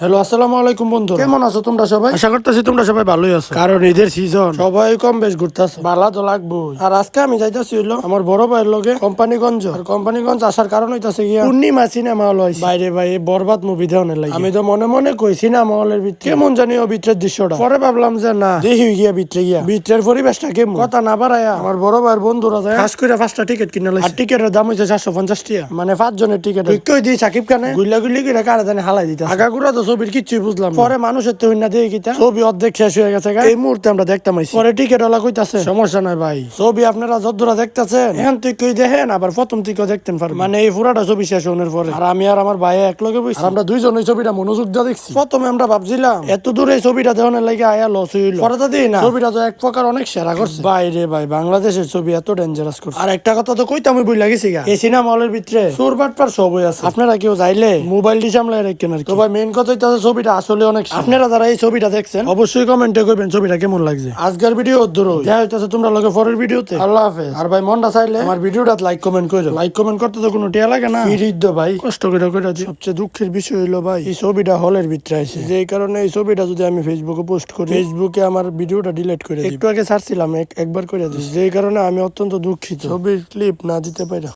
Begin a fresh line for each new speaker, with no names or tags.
Hello আসসালামু আলাইকুম বন্ধু কেমন আছো তোমরা সবাই? আশা করতেছি তোমরা সবাই ভালোই আছো। কারণ ঈদের সিজন সবাই কম বেশ ঘুরতেছে ভালো তো লাগবো আর আজকে আমি যাইতেছি হইল আমার বড় ভাইয়ের লগে কোম্পানিগঞ্জ। আর কোম্পানিগঞ্জ আসার কারণ হইতাছে গিয়া পূর্ণিমা সিনেমা হল হইছে। বাইরে ভাই বরবাদ মুভি দেওয়ানের লাগে। আমি তো মনে মনে কই সিনেমা হলের ভিতরে। কেমন জানি ও ভিতরের দৃশ্যটা। পরে ভাবলাম যে না দেখি গিয়া ভিতরে গিয়া। ভিতরের পরিবেশটা কেমন? কথা না বাড়ায়া আমার বড় ভাইয়ের বন্ধুরা যায়। খাস করে পাঁচটা টিকিট কিনে লাইছে। আর টিকিটের দাম হইছে চারশো পঞ্চাশ টাকা। মানে পাঁচ জনের টিকিট কই দিই সাকিব খানে গুল্লা গুল্লি করে কারা জানি হালাই দিতে আগাগুড়া তো ছবির বুঝলাম পরে মানুষের তো হইনা দিয়ে কিতা। ছবি অর্ধেক শেষ হয়ে গেছে এই মুহূর্তে আমরা দেখতাম আইছি। পরে টিকিট ওলা কইতাছে। সমস্যা নাই ভাই। ছবি আপনারা যদ্দুরা দেখতাছেন। তুই কই দেখেন আবার প্রথম দেখতেন পারবেন মানে এই পুরাটা ছবি শেষ হওয়ার পরে। আর আমি আর আমার ভাই এক লগে বইছি আমরা দুইজন ওই ছবিটা মনোযোগ দিয়ে দেখছি। প্রথমে আমরা ভাবছিলাম এত দূরে এই ছবিটা দেখানোর লাগে আয়া লস হইল। পরে তো দিই না। ছবিটা তো এক প্রকার অনেক সেরা করছে। বাইরে ভাই বাংলাদেশের ছবি এত ডেঞ্জারাস করছে। আর একটা কথা তো কইতাম আমি বই লাগেছি গা। এই সিনেমা হলের ভিতরে চোর বাটপার সবই আছে। আপনারা কেউ যাইলে মোবাইলটি সামলাই রাখেন আর। তো ভাই মেইন কথা হইতাছে ছবিটা আসলে অনেক আপনারা যারা এই ছবিটা দেখছেন অবশ্যই কমেন্টে করবেন ছবিটা কেমন লাগছে। আজকের ভিডিও ধরো দেখা হইতাছে তোমরা লগে পরের ভিডিওতে আল্লাহ হাফেজ। আর ভাই মনটা চাইলে আমার ভিডিওটা লাইক কমেন্ট করে লাইক কমেন্ট করতে তো কোনো টিয়া লাগে না। ফিরিদ ভাই। কষ্ট করে করে। সবচেয়ে দুঃখের বিষয় হলো ভাই এই ছবিটা হলের ভিতরে আছে যে কারণে এই ছবিটা যদি আমি ফেসবুকে পোস্ট করি ফেসবুকে আমার ভিডিওটা ডিলিট করে। একটু আগে ছাড়ছিলাম এক- একবার করে দিই যে কারণে আমি অত্যন্ত দুঃখিত। ছবির ক্লিপ না দিতে পারি।